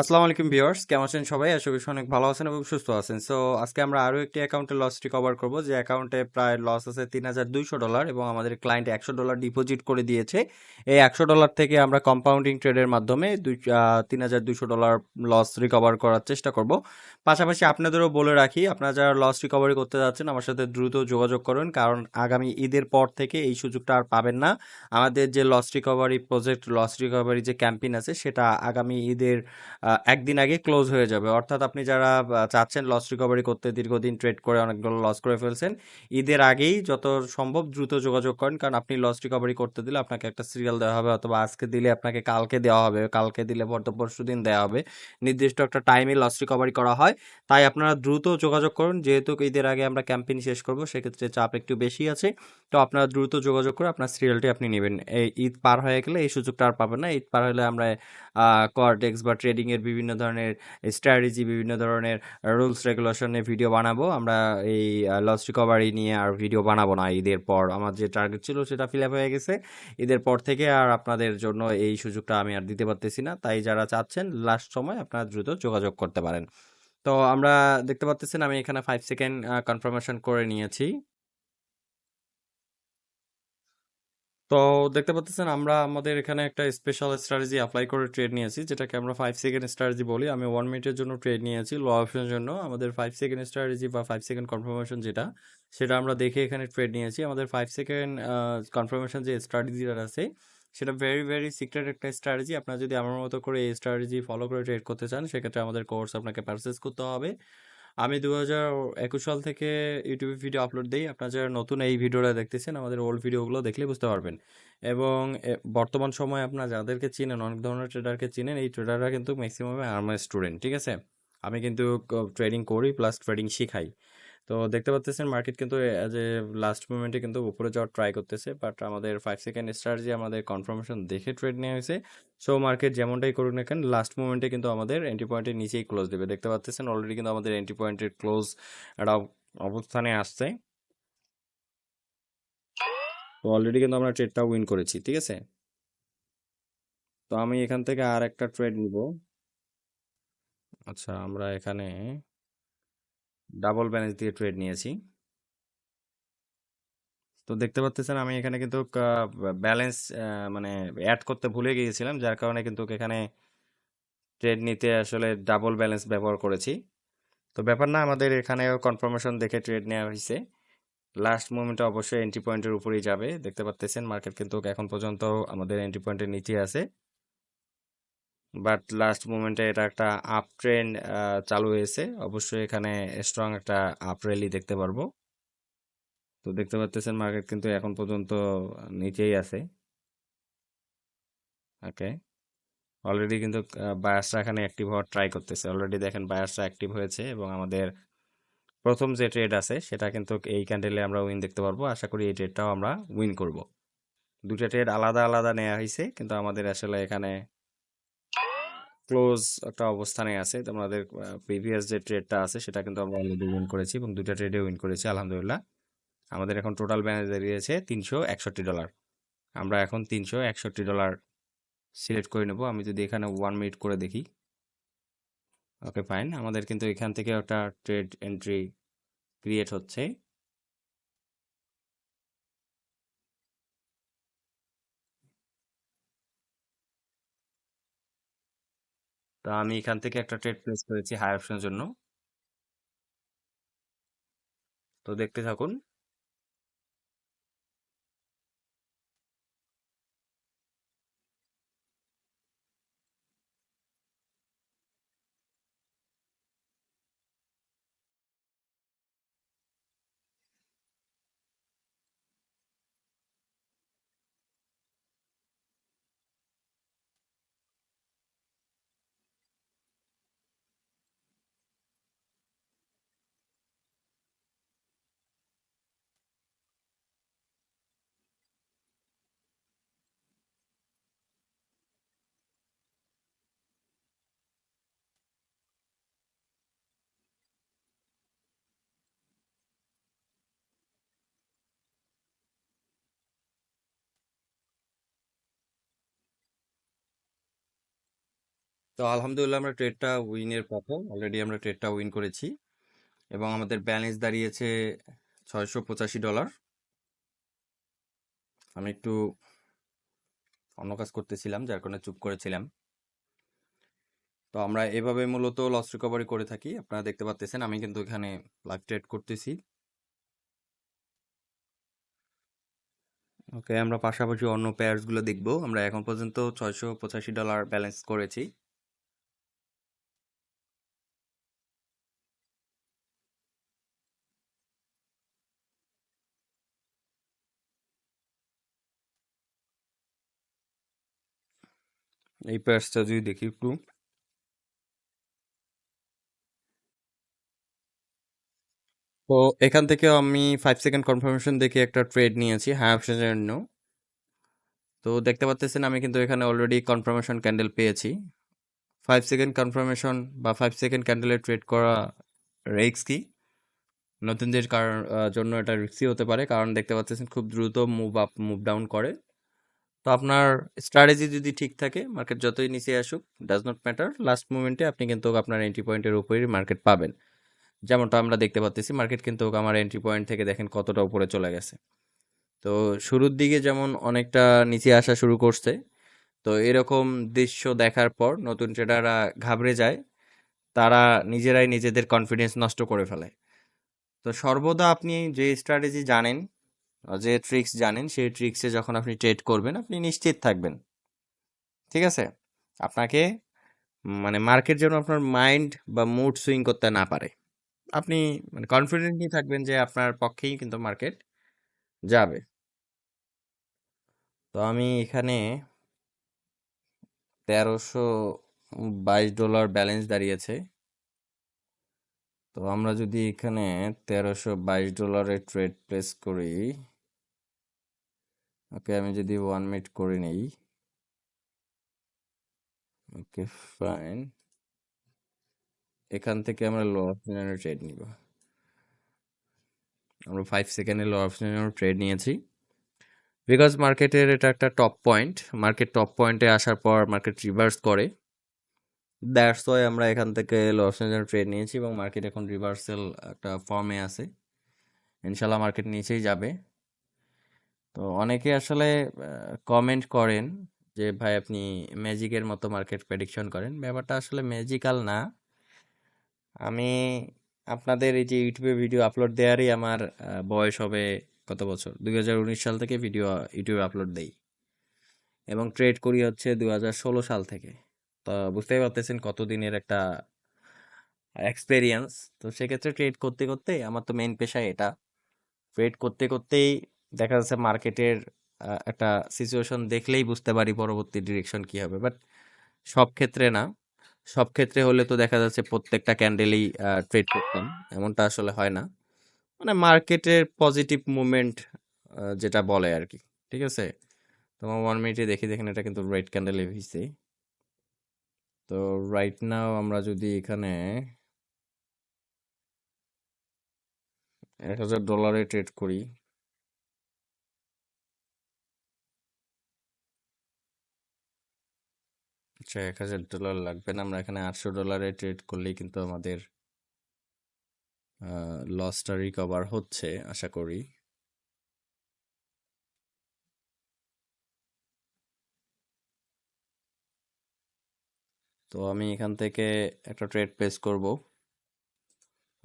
আসসালামু আলাইকুম ভিউয়ার্স, কেমন আছেন সবাই? আশা করি অনেক ভালো আছেন এবং সুস্থ আছেন। সো আজকে আমরা আরও একটি অ্যাকাউন্টে লস রিকভার করব, যে অ্যাকাউন্টে প্রায় লস আছে তিন হাজার দুইশো ডলার এবং আমাদের ক্লায়েন্ট একশো ডলার ডিপোজিট করে দিয়েছে। এই একশো ডলার থেকে আমরা কম্পাউন্ডিং ট্রেডের মাধ্যমে দুই তিন হাজার দুইশো ডলার লস রিকভার করার চেষ্টা করব। পাশাপাশি আপনাদেরও বলে রাখি, আপনারা যারা লস রিকভারি করতে যাচ্ছেন, আমার সাথে দ্রুত যোগাযোগ করুন, কারণ আগামী ঈদের পর থেকে এই সুযোগটা আর পাবেন না। আমাদের যে loss recovery project loss recovery যে ক্যাম্পেইন আছে, সেটা আগামী ঈদের একদিন আগে ক্লোজ হয়ে যাবে। অর্থাৎ আপনি যারা চাচ্ছেন লস রিকভারি করতে দীর্ঘদিন ট্রেড করে অনেকগুলো লস করে ফেলছেন, ঈদের আগেই যত সম্ভব দ্রুত যোগাযোগ করেন, কারণ আপনি লস রিকভারি করতে দিলে আপনাকে একটা সিরিয়াল দেওয়া হবে, অথবা আজকে দিলে আপনাকে কালকে দেওয়া হবে, কালকে দিলে পরতো পরশু দিন দেওয়া হবে। নির্দিষ্ট একটা টাইমে লস রিকভারি করা হয়। তাই আপনারা দ্রুত যোগাযোগ করুন। যেহেতু ঈদের আগে আমরা ক্যাম্পেইন শেষ করব, সেক্ষেত্রে চাপ একটু বেশি আছে। তো আপনারা দ্রুত যোগাযোগ করে আপনার সিরিয়ালটি আপনি নেবেন। এই ঈদ পার হয়ে গেলে এই সুযোগটা আর পাবেন না। ঈদ পার হলে আমরা কর্টেক্স বা ট্রেডিং এর বিভিন্ন ধরনের স্ট্র্যাটেজি বিভিন্ন ধরনের রুলস রেগুলেশনের ভিডিও বানাবো। আমরা এই লস রিকভারি নিয়ে আর ভিডিও বানাবো না ঈদের পর। আমার যে টার্গেট ছিল সেটা ফিল আপ হয়ে গেছে। ঈদের পর থেকে আর আপনাদের জন্য এই সুযোগটা আমি আর দিতে পারতেছি না। তাই যারা চাচ্ছেন লাস্ট সময় আপনারা দ্রুত যোগাযোগ করতে পারেন। তো আমরা দেখতে পাচ্ছেন আমি এখানে ফাইভ সেকেন্ড কনফার্মেশন করে নিয়েছি। তো দেখতে পাচ্ছেন আমরা আমাদের এখানে একটা স্পেশাল স্ট্র্যাটেজি অ্যাপ্লাই করে ট্রেড নিয়েছি, যেটাকে আমরা ফাইভ সেকেন্ড স্ট্র্যাটেজি বলি। আমি ওয়ান মিনিটের জন্য ট্রেড নিয়েছি লো অপশনের জন্য। আমাদের ফাইভ সেকেন্ড স্ট্র্যাটেজি বা ফাইভ সেকেন্ড কনফার্মেশন যেটা, সেটা আমরা দেখে এখানে ট্রেড নিয়েছি। আমাদের ফাইভ সেকেন্ড কনফার্মেশন যে স্ট্র্যাটেজিটা আছে, সেটা ভেরি ভেরি সিক্রেট একটা স্ট্র্যাটেজি আপনারা যদি আমার মতো করে এই স্ট্র্যাটেজি ফলো করে ট্রেড করতে চান, সেক্ষেত্রে আমাদের কোর্স আপনাকে পারচেস করতে হবে। আমি দু হাজার একুশ সাল থেকে ইউটিউবে ভিডিও আপলোড দিই। আপনারা যারা নতুন এই ভিডিওটা দেখতেছেন, আমাদের ওল্ড ভিডিওগুলো দেখলে বুঝতে পারবেন। এবং বর্তমান সময়ে আপনার যাদেরকে চিনেন, অনেক ধরনের ট্রেডারকে চিনেন, এই ট্রেডাররা কিন্তু ম্যাক্সিমাম আমার স্টুডেন্ট ঠিক আছে? আমি কিন্তু ট্রেডিং করি প্লাস ট্রেডিং শিখাই। তো দেখতে পাচ্ছেন মার্কেট কিন্তু, এ লাস্ট মোমেন্টে কিন্তু উপরে যাওয়ার ট্রাই করতেছে বাট আমাদের ফাইভ সেকেন্ড স্ট্র্যাটেজি আমাদের কনফার্মেশন দেখে ট্রেড নেওয়া হয়েছে। সো মার্কেট যেমনটাই করুক না কেন লাস্ট মোমেন্টে কিন্তু আমাদের এন্ট্রি পয়েন্টের নিচেই ক্লোজ দেবে। দেখতে পাচ্ছেন অলরেডি কিন্তু আমাদের এন্ট্রি পয়েন্টের ক্লোজ একটা অবস্থানে আসছে। তো অলরেডি কিন্তু আমরা ট্রেডটা উইন করেছি, ঠিক আছে? তো আমি এখান থেকে আর একটা ট্রেড নিব। আচ্ছা আমরা এখানে ডাবল ব্যালেন্স দিয়ে ট্রেড নিয়েছি। তো দেখতে পাচ্ছেন আমি এখানে কিন্তু ব্যালেন্স মানে অ্যাড করতে ভুলে গিয়েছিলাম, যার কারণে কিন্তু এখানে ট্রেড নিতে আসলে ডাবল ব্যালেন্স ব্যবহার করেছি। তো ব্যাপার না, আমাদের এখানেও কনফার্মেশন দেখে ট্রেড নেওয়া হয়েছে। লাস্ট মোমেন্টে অবশ্যই এন্ট্রি পয়েন্টের উপরেই যাবে। দেখতে পাচ্ছেন মার্কেট কিন্তু এখন পর্যন্ত আমাদের এন্ট্রি পয়েন্টের নিচে আছে। বাট লাস্ট মোমেন্টে এটা একটা আপ ট্রেন্ড চালু হয়েছে। অবশ্যই এখানে স্ট্রং একটা আপ র্যালি দেখতে পারব। তো দেখতে পাচ্ছেন মার্কেট কিন্তু এখন পর্যন্ত নিচেই আছে। ওকে অলরেডি কিন্তু বায়ার্সরা এখানে অ্যাক্টিভ হওয়ার ট্রাই করতেছে। অলরেডি দেখেন বায়ার্সরা অ্যাক্টিভ হয়েছে এবং আমাদের প্রথম যে ট্রেড আছে, সেটা কিন্তু এই ক্যান্ডেলে আমরা উইন দেখতে পারব। আশা করি এই ট্রেডটাও আমরা উইন করব। দুটা ট্রেড আলাদা আলাদা নেওয়া হয়েছে কিন্তু আমাদের আসলে এখানে ক্লোজ একটা অবস্থানে আছে। আমাদের প্রিভিয়াস যে ট্রেডটা আছে, সেটা কিন্তু আমরা অলরেডি উইন করেছি এবং দুটা ট্রেডে উইন করেছি, আলহামদুলিল্লাহ। আমাদের এখন টোটাল ব্যালেন্স দাঁড়িয়েছে তিনশো একষট্টি ডলার আমরা এখন তিনশো একষট্টি ডলার সিলেক্ট করে নেব। আমি যদি এখানে ওয়ান মিনিট করে দেখি। ওকে ফাইন আমাদের কিন্তু এখান থেকে একটা ট্রেড এন্ট্রি ক্রিয়েট হচ্ছে। তো আমি এখান থেকে একটা ট্রেড প্লেস করেছি হাই অপশনের জন্য। তো দেখতে থাকুন। তো আলহামদুলিল্লাহ আমরা ট্রেডটা উইনের পথে। অলরেডি আমরা ট্রেডটা উইন করেছি। এবং আমাদের ব্যালেন্স দাঁড়িয়েছে ছয়শো পঁচাশি ডলার আমি একটু অন্য কাজ করতেছিলাম, যার কারণে চুপ করেছিলাম। তো আমরা এভাবে মূলত লস রিকভারি করে থাকি। আপনারা দেখতে পাচ্ছেন আমি কিন্তু এখানে লাইভ ট্রেড করতেছি। ওকে আমরা পাশাপাশি অন্য পেয়ারসগুলো দেখব। আমরা এখন পর্যন্ত ছয়শো পঁচাশি ডলার ব্যালেন্স করেছি। এই পেয়ারসটা যদি দেখি একটু। তো এখান থেকে আমি ফাইভ সেকেন্ড কনফার্মেশন দেখে একটা ট্রেড নিয়েছি অপশনের জন্য। তো দেখতে পাচ্ছেন আমি কিন্তু এখানে অলরেডি কনফার্মেশন ক্যান্ডেল পেয়েছি। ফাইভ সেকেন্ড কনফার্মেশন বা ফাইভ সেকেন্ড ক্যান্ডেলে ট্রেড করা রিস্ক কি? নতুনদের কারণ জন্য এটা রিস্কি হতে পারে, কারণ দেখতে পাচ্ছেন খুব দ্রুত মুভ আপ মুভ ডাউন করে। তো আপনার স্ট্র্যাটেজি যদি ঠিক থাকে মার্কেট যতই নিচে আসুক ডাজ নট ম্যাটার লাস্ট মুমেন্টে আপনি কিন্তু আপনার এন্ট্রি পয়েন্টের উপরেই মার্কেট পাবেন। যেমনটা আমরা দেখতে পাচ্ছি মার্কেট কিন্তু আমার এন্ট্রি পয়েন্ট থেকে দেখেন কতটা উপরে চলে গেছে। তো শুরুর দিকে যেমন অনেকটা নিচে আসা শুরু করছে, তো এরকম দৃশ্য দেখার পর নতুন ট্রেডাররা ঘাবড়ে যায়, তারা নিজেরাই নিজেদের কনফিডেন্স নষ্ট করে ফেলে। তো সর্বদা আপনি যে স্ট্র্যাটেজি জানেন যে ট্রিক্স জানেন, সেই ট্রিক্সে যখন আপনি ট্রেড করবেন, আপনি নিশ্চিত থাকবেন। ঠিক আছে? আপনাকে মানে মার্কেট যেন আপনার মাইন্ড বা মুড সুইং করতে না পারে। আপনি মানে কনফিডেন্টলি থাকবেন যে আপনার পক্ষেই কিন্তু মার্কেট যাবে। তো আমি এখানে তেরোশো বাইশ ডলার ব্যালেন্স দাঁড়িয়েছে। তো আমরা যদি এখানে তেরোশো বাইশ ডলারের ট্রেড প্লেস করি ওকে আমি যদি ওয়ান মিনিট করে নেই ওকে ফাইন এখান থেকে আমরা লো অপশনের ট্রেড নিব। আমরা ফাইভ সেকেন্ডে লো অপশনের ট্রেড নিয়েছি। বিকজ মার্কেটের এটা একটা টপ পয়েন্ট মার্কেট টপ পয়েন্টে আসার পর মার্কেট রিভার্স করে। দ্যাটস ওয়াই আমরা এখান থেকে লস অপশনের ট্রেড নিয়েছি এবং মার্কেট এখন রিভার্সাল একটা ফর্মে আছে। ইনশাল্লাহ মার্কেট নিচেই যাবে। তো অনেকে আসলে কমেন্ট করেন যে, ভাই, আপনি ম্যাজিকের মতো মার্কেট প্রেডিকশন করেন। ব্যাপারটা আসলে ম্যাজিক্যাল না। আমি আপনাদের এই যে ইউটিউবে ভিডিও আপলোড দেওয়ারই আমার বয়স হবে কত বছর? দুই হাজার উনিশ সাল থেকে ভিডিও ইউটিউবে আপলোড দেই। এবং ট্রেড করি হচ্ছে দু হাজার ষোলো সাল থেকে। বুঝতেই পারতেছেন কতদিনের একটা এক্সপেরিয়েন্স তো সেক্ষেত্রে ট্রেড করতে করতে আমার তো মেইন পেশা এটা। ট্রেড করতে করতেই দেখা যাচ্ছে মার্কেটের একটা সিচুয়েশন দেখলেই বুঝতে পারি পরবর্তী ডিরেকশন কি হবে। বাট সব ক্ষেত্রে না। সব ক্ষেত্রে হলে তো দেখা যাচ্ছে প্রত্যেকটা ক্যান্ডেলেই ট্রেড করতাম। এমনটা আসলে হয় না। মানে মার্কেটের পজিটিভ মুভমেন্ট যেটা বলে আর কি ঠিক আছে? তোমার ওয়ান মিনিটে দেখি, দেখেন এটা কিন্তু রেড ক্যান্ডেলে ভিজছে তো রাইট নাও আমরা যদি এখানে এক হাজার ডলারে ট্রেড করি। আচ্ছা এক হাজার ডলার লাগবে না। আমরা এখানে আটশো ডলারে ট্রেড করলেই কিন্তু আমাদের লসটা রিকভার হচ্ছে, আশা করি। তো আমি এখান থেকে একটা ট্রেড প্লেস করব।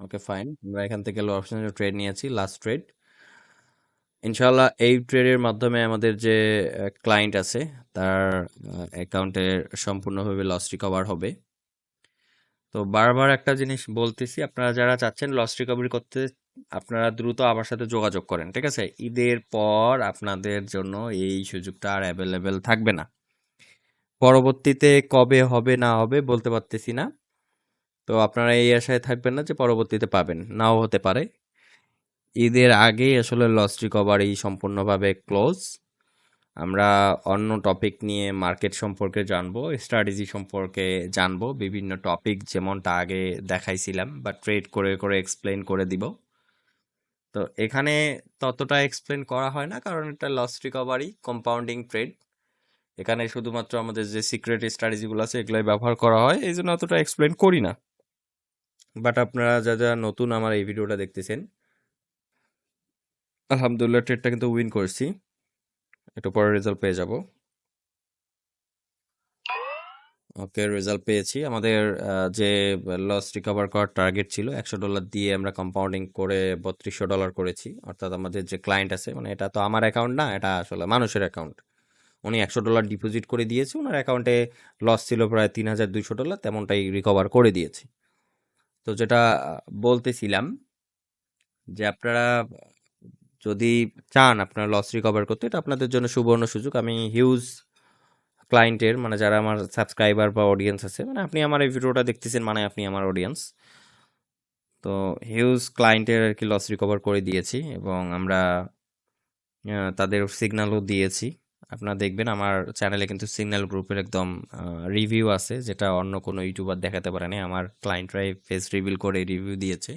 ওকে ফাইন আমরা এখান থেকে লো অপশনের ট্রেড নিয়েছি লাস্ট ট্রেড ইনশাল্লাহ এই ট্রেডের মাধ্যমে আমাদের যে ক্লায়েন্ট আছে, তার অ্যাকাউন্টে সম্পূর্ণভাবে লস রিকভার হবে। তো বারবার একটা জিনিস বলতেছি, আপনারা যারা চাচ্ছেন লস রিকভারি করতে, আপনারা দ্রুত আমার সাথে যোগাযোগ করেন, ঠিক আছে? ঈদের পর আপনাদের জন্য এই সুযোগটা আর অ্যাভেলেবেল থাকবে না। পরবর্তীতে কবে হবে, না হবে বলতে পারতেছি না। তো আপনারা এই আশায় থাকবেন না যে পরবর্তীতে পাবেন, নাও হতে পারে। ঈদের আগেই আসলে লস রিকভারি সম্পূর্ণভাবে ক্লোজ আমরা অন্য টপিক নিয়ে মার্কেট সম্পর্কে জানব স্ট্র্যাটেজি সম্পর্কে জানব, বিভিন্ন টপিক যেমনটা আগে দেখাইছিলাম বা ট্রেড করে করে এক্সপ্লেন করে দিব। তো এখানে ততটা এক্সপ্লেন করা হয় না, কারণ এটা লস রিকভারি কম্পাউন্ডিং ট্রেড এখানে শুধুমাত্র আমাদের যে সিক্রেট স্ট্র্যাটেজিগুলো আছে, এগুলাই ব্যবহার করা হয়। এই জন্য অতটা এক্সপ্লেন করি না। বাট আপনারা যা যা নতুন আমার এই ভিডিওটা দেখতেছেন, আলহামদুলিল্লাহ ট্রেডটা কিন্তু উইন করছি। একটু পরে রেজাল্ট পেয়ে যাব। ওকে রেজাল্ট পেয়েছি। আমাদের যে লস রিকভার করার টার্গেট ছিল, একশো ডলার দিয়ে আমরা কম্পাউন্ডিং করে বত্রিশশো ডলার করেছি। অর্থাৎ আমাদের যে ক্লায়েন্ট আছে মানে এটা তো আমার অ্যাকাউন্ট না, এটা আসলে মানুষের অ্যাকাউন্ট উনি একশো ডলার ডিপোজিট করে দিয়েছে ওনার অ্যাকাউন্টে লস ছিল প্রায় তিন হাজার দুইশো ডলার, তেমনটাই রিকভার করে দিয়েছি। তো যেটা বলতেছিলাম যে আপনারা যদি চান আপনার লস রিকভার করতে, এটা আপনাদের জন্য সুবর্ণ সুযোগ। আমি হিউজ ক্লায়েন্টের মানে যারা আমার সাবস্ক্রাইবার বা অডিয়েন্স আছে মানে আপনি আমার এই ভিডিওটা দেখতেছেন মানে আপনি আমার অডিয়েন্স তো হিউজ ক্লায়েন্টের আর কি লস রিকভার করে দিয়েছি এবং আমরা তাদের সিগন্যালও দিয়েছি। আপনারা দেখবেন আমার চ্যানেলে কিন্তু সিগন্যাল গ্রুপের একদম রিভিউ আছে, যেটা অন্য কোনো ইউটিউবার দেখাতে পারেনি আমার ক্লায়েন্টরাই ফেস রিভিল করে রিভিউ দিয়েছে।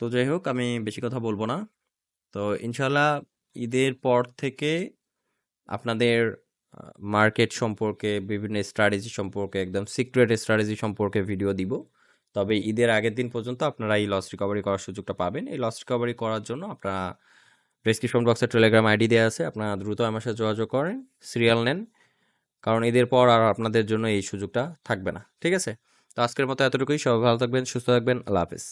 তো যাই হোক, আমি বেশি কথা বলব না। তো ইনশাল্লাহ ঈদের পর থেকে আপনাদের মার্কেট সম্পর্কে, বিভিন্ন স্ট্র্যাটেজি সম্পর্কে, একদম সিক্রেট স্ট্র্যাটেজি সম্পর্কে ভিডিও দিব। তবে ঈদের আগের দিন পর্যন্ত আপনারা এই লস রিকভারি করার সুযোগটা পাবেন। এই লস রিকভারি করার জন্য আপনারা ডেসক্রিপশন বক্সে টেলিগ্রাম আইডি দেওয়া আছে। আপনারা দ্রুত আমার সাথে যোগাযোগ করেন সিরিয়াল নেন, কারণ এদের পর আর আপনাদের জন্য এই সুযোগটা থাকবে না। ঠিক আছে? তো আজকের মতো এতটুকুই। সবাই ভালো থাকবেন, সুস্থ থাকবেন। আল্লাহ হাফেজ।